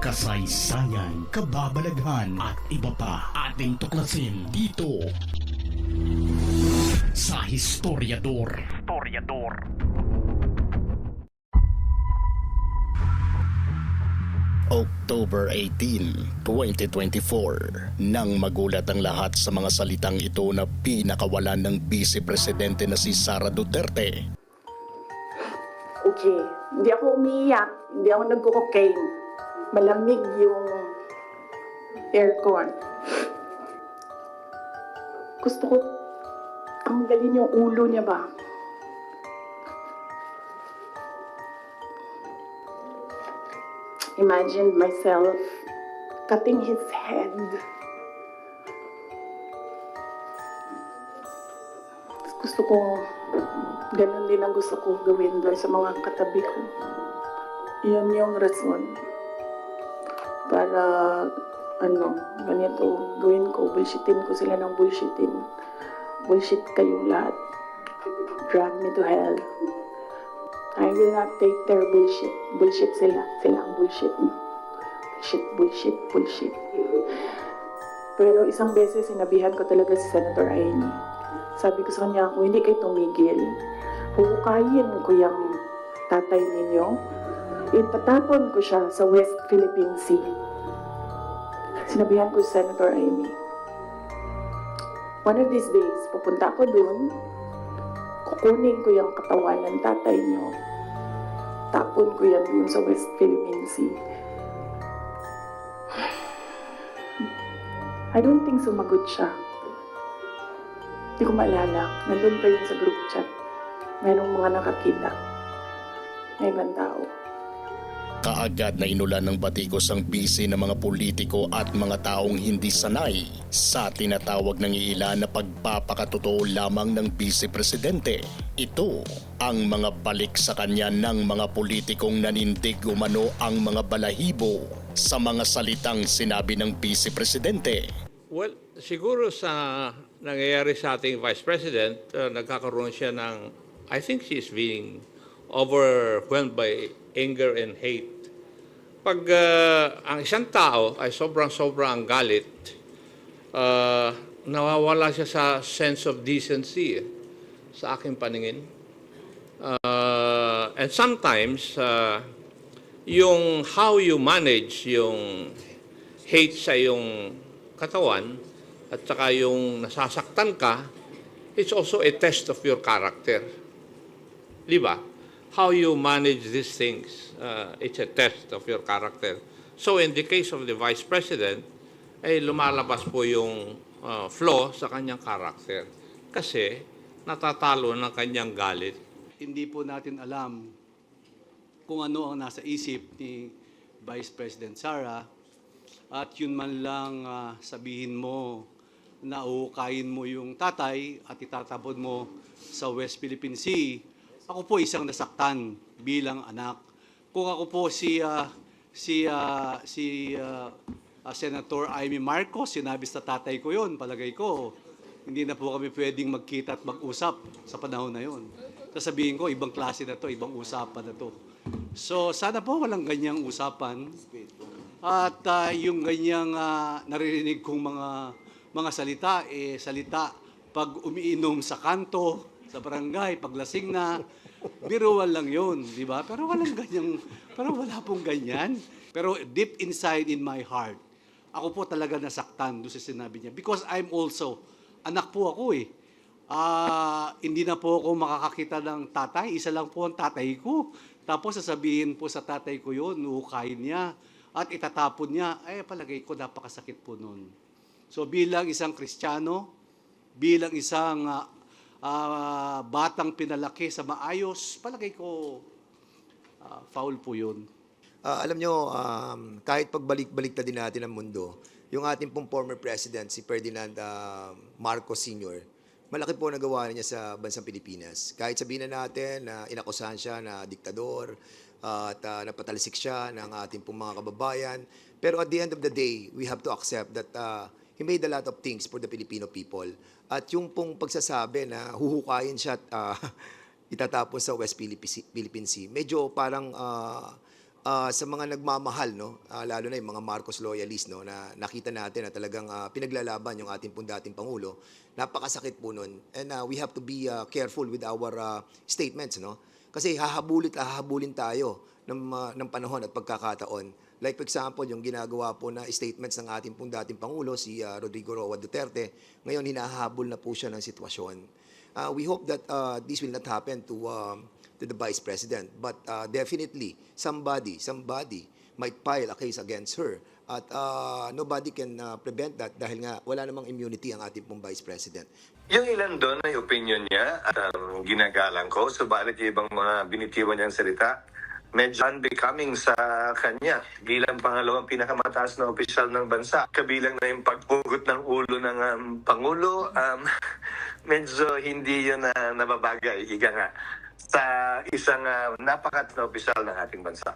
kasaysayan, kababalaghan at iba pa ating tuklasin dito sa Historiador. Historiador. October 18, 2024 nang magulat ang lahat sa mga salitang ito na pinakawalan ng Vice Presidente na si Sara Duterte Okay, hindi ako umiiyak, hindi ako nagko-cocaine. Malamig yung aircon. Gusto ko tanggalin yung ulo niya ba? Imagine myself cutting his head. Gusto ko Ganon din ang gusto ko gawin doon sa mga katabi ko. Yan yung rason. Para, ano, ganito gawin ko, bullshitin ko sila ng bullshitin. Bullshit kayong lahat. Drag me to hell. I will not take their bullshit. Bullshit sila. Sila ang bullshit. Bullshit, bullshit, bullshit. Pero isang beses sinabihan ko talaga si Senator Aini. Sabi ko sa kanya, kung hindi kayo tumigil, huhukayin ko yung tatay ninyo, itatapon ko siya sa West Philippine Sea. Sinabihan ko si Senator Amy, one of these days, pupunta ako dun, kukunin ko yung katawan ng tatay niyo, tapon ko yan dun sa West Philippine Sea. I don't think sumagot siya. Hindi ko maalala. Nandun pa yun sa group chat. Mayroong mga nakakita. May ibang tao. Kaagad na inulan ng batikos ang bisi ng mga politiko at mga taong hindi sanay sa tinatawag ng iilan na pagpapakatotoo lamang ng Vice Presidente. Ito ang mga balik sa kanya ng mga politikong nanindig umano ang mga balahibo sa mga salitang sinabi ng Vice Presidente. Well, siguro sa nangyayari sa ating Vice President, uh, nagkakaroon siya ng, I think she is being overwhelmed by anger and hate. Pag uh, ang isang tao ay sobrang-sobrang ang galit, uh, nawawala siya sa sense of decency eh, sa aking paningin. Uh, and sometimes, uh, yung how you manage yung hate sa yung katawan at saka yung nasasaktan ka, it's also a test of your character. Di ba? How you manage these things, uh, it's a test of your character. So in the case of the Vice President, ay lumalabas po yung uh, flaw sa kanyang character. Kasi natatalo ng kanyang galit. hindi po natin alam kung ano ang nasa isip ni Vice President Sara at yun man lang ah, sabihin mo na uukayin mo yung tatay at itatapon mo sa West Philippine Sea. Ako po isang nasaktan bilang anak. Kung ako po si ah, si ah, si ah, ah, Senator Amy Marcos, sinabi sa tatay ko yon, palagay ko, hindi na po kami pwedeng magkita at mag-usap sa panahon na yon. Sasabihin ko, ibang klase na to, ibang usapan na to. So, sana po walang ganyang usapan. At ah, yung ganyang ah, naririnig kong mga mga salita, eh, salita pag umiinom sa kanto, sa barangay, paglasing na, biruan lang yun, di ba? Pero walang ganyang, pero wala pong ganyan. Pero deep inside in my heart, ako po talaga nasaktan doon sa sinabi niya. Because I'm also, anak po ako eh. Ah, hindi na po ako makakakita ng tatay. Isa lang po ang tatay ko. Tapos sasabihin po sa tatay ko yun, nuhukayin niya. At itatapon niya. Ay, palagay ko, napakasakit po nun. So bilang isang Kristiyano, bilang isang ah, ah, batang pinalaki sa maayos, palagay ko, ah, foul po yun. Ah, alam nyo, um, kahit pagbalik-balik na din natin ang mundo, yung ating pong former president, si Ferdinand ah, Marcos Sr., malaki po nagawa niya sa bansang Pilipinas. Kahit sabihin na natin na inakusahan siya na diktador, ah, at ah, napatalisik siya ng ating pong mga kababayan. Pero at the end of the day, we have to accept that ah, he made a lot of things for the Filipino people. At yung pong pagsasabi na huhukayin siya at ah, itatapon sa West Philippine Sea- medyo parang ah, ah, sa mga nagmamahal, no, ah, lalo na yung mga Marcos loyalists, no, na nakita natin na talagang ah, pinaglalaban yung ating pong dating Pangulo, napakasakit po nun. And ah, we have to be ah, careful with our ah, statements, no? Kasi hahabulit, hahabulin tayo ng, ah, ng panahon at pagkakataon. Like for example, yung ginagawa po na statements ng ating pong dating Pangulo, si ah, Rodrigo Roa Duterte, ngayon hinahabol na po siya ng sitwasyon. Uh, we hope that uh, this will not happen to um, to the Vice President. But uh, definitely, somebody, somebody might file a case against her. At uh, nobody can uh, prevent that dahil nga wala namang immunity ang ating pong Vice President. Yung ilan doon ay opinion niya at um, ginagalang ko. Subalit yung ibang mga binitiwan niyang salita, medyo unbecoming sa kanya bilang pangalawang pinakamataas na opisyal ng bansa. Kabilang na yung pagpugot ng ulo ng um, Pangulo, um, medyo hindi yun na nababagay, higa nga, sa isang uh, napakat na opisyal ng ating bansa.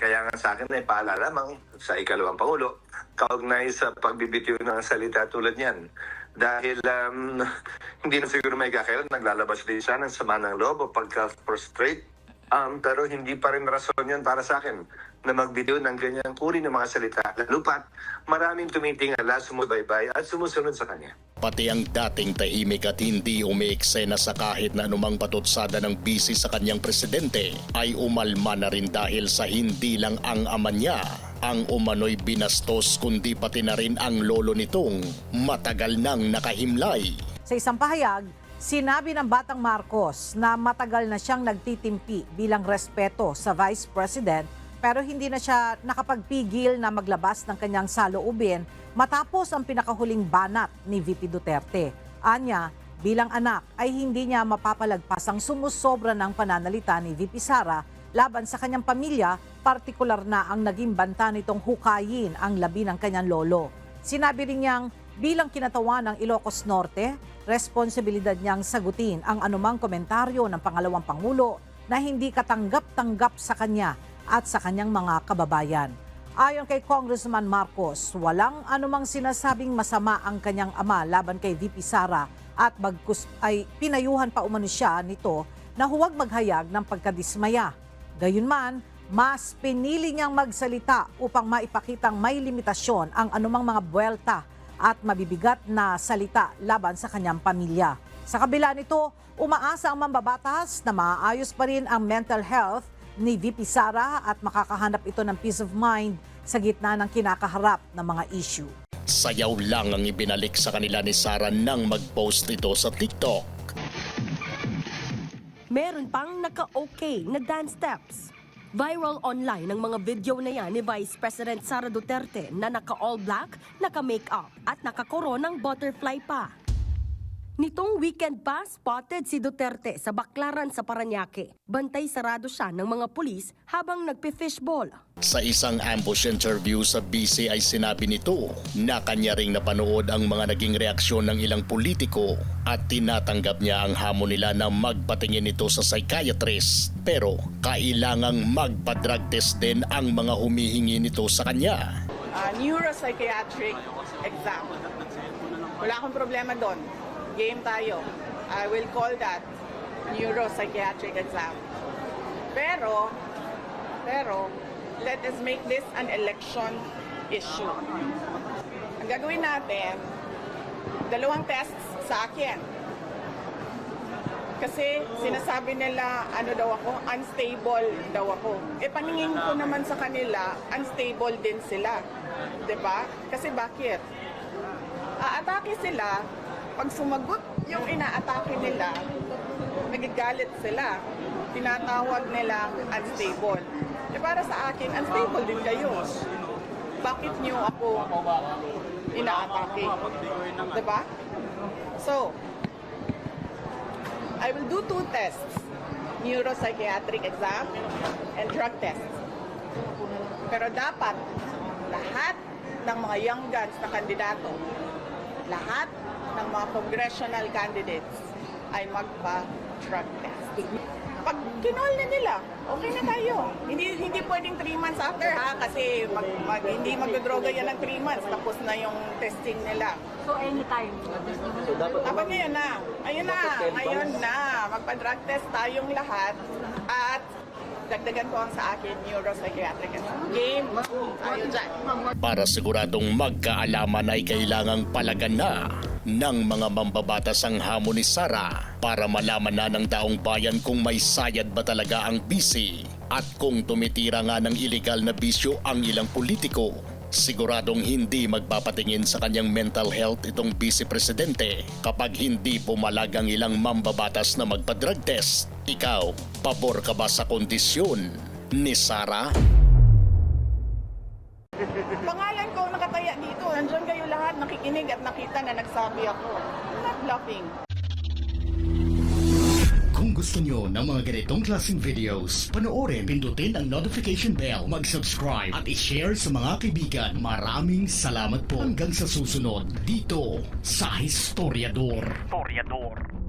Kaya nga sa akin ay paalala lamang sa ikalawang Pangulo, kaugnay sa pagbibitiw ng salita tulad niyan. Dahil um, hindi na siguro may kakailan, naglalabas din siya ng sama ng loob o pagka-frustrate. Um, pero hindi pa rin rason yan para sa akin na magbitiw ng ganyang uri ng mga salita. Lalo pat maraming tumitingala, sumubaybay at sumusunod sa kanya. Pati ang dating tahimik at hindi umiiksena sa kahit na anumang patutsada ng bisi sa kanyang presidente ay umalma na rin dahil sa hindi lang ang ama niya ang umano'y binastos kundi pati na rin ang lolo nitong matagal nang nakahimlay. Sa isang pahayag, sinabi ng Batang Marcos na matagal na siyang nagtitimpi bilang respeto sa Vice President pero hindi na siya nakapagpigil na maglabas ng kanyang saloobin matapos ang pinakahuling banat ni VP Duterte. Anya, bilang anak ay hindi niya mapapalagpas ang sumusobra ng pananalita ni VP Sara laban sa kanyang pamilya, partikular na ang naging banta nitong hukayin ang labi ng kanyang lolo. Sinabi rin niyang bilang kinatawan ng Ilocos Norte, responsibilidad niyang sagutin ang anumang komentaryo ng pangalawang pangulo na hindi katanggap-tanggap sa kanya at sa kanyang mga kababayan. Ayon kay Congressman Marcos, walang anumang sinasabing masama ang kanyang ama laban kay VP Sara at bagkus ay pinayuhan pa umano siya nito na huwag maghayag ng pagkadismaya. Gayunman, mas pinili niyang magsalita upang maipakitang may limitasyon ang anumang mga buwelta at mabibigat na salita laban sa kanyang pamilya. Sa kabila nito, umaasa ang mambabatas na maayos pa rin ang mental health ni VP Sara at makakahanap ito ng peace of mind sa gitna ng kinakaharap na mga issue. Sayaw lang ang ibinalik sa kanila ni Sara nang mag-post ito sa TikTok. Meron pang naka-okay na dance steps. Viral online ang mga video na yan ni Vice President Sara Duterte na naka-all black, naka-makeup at naka-koronang butterfly pa. Nitong weekend pa, spotted si Duterte sa baklaran sa Paranaque. Bantay sarado siya ng mga pulis habang nagpe-fishball. Sa isang ambush interview sa BC ay sinabi nito na kanya ring napanood ang mga naging reaksyon ng ilang politiko at tinatanggap niya ang hamon nila na magpatingin ito sa psychiatrist. Pero kailangang magpa-drug test din ang mga humihingi nito sa kanya. uh, neuropsychiatric exam. Wala akong problema doon. Game tayo. I will call that neuropsychiatric exam. Pero, pero, let us make this an election issue. Ang gagawin natin, dalawang tests sa akin. Kasi sinasabi nila, ano daw ako, unstable daw ako. E paningin ko naman sa kanila, unstable din sila. ba? Kasi bakit? Aatake sila, pag sumagot yung inaatake nila, nagagalit sila. Tinatawag nila unstable. E para sa akin, unstable din kayo. Bakit niyo ako inaatake? 'Di ba? So, I will do two tests, neuropsychiatric exam and drug test. Pero dapat lahat ng mga young guns na kandidato, lahat ng mga congressional candidates ay magpa-drug test. Pag kinol na nila, okay na tayo. Hindi hindi pwedeng 3 months after ha kasi mag, mag, hindi magdodroga yan ng 3 months tapos na yung testing nila. So anytime. Dapat ngayon na. Ayun na. Ngayon na. Magpa-drug test tayong lahat. At dagdagan ko ang sa akin neuropsychiatric. Game, tayo dyan. Para siguradong magkaalaman ay kailangang palagan na ng mga mambabatas ang hamon ni Sara para malaman na ng taong bayan kung may sayad ba talaga ang bisi at kung tumitira nga ng ilegal na bisyo ang ilang politiko. Siguradong hindi magpapatingin sa kanyang mental health itong vice presidente kapag hindi pumalag ang ilang mambabatas na magpa-drug test. Ikaw, pabor ka ba sa kondisyon ni Sara? Nakikinig at nakita na nagsabi ako. I'm not bluffing. Kung gusto nyo ng mga ganitong klaseng videos, panoorin, pindutin ang notification bell, mag-subscribe at i-share sa mga kaibigan. Maraming salamat po hanggang sa susunod dito sa Historiador. Historiador.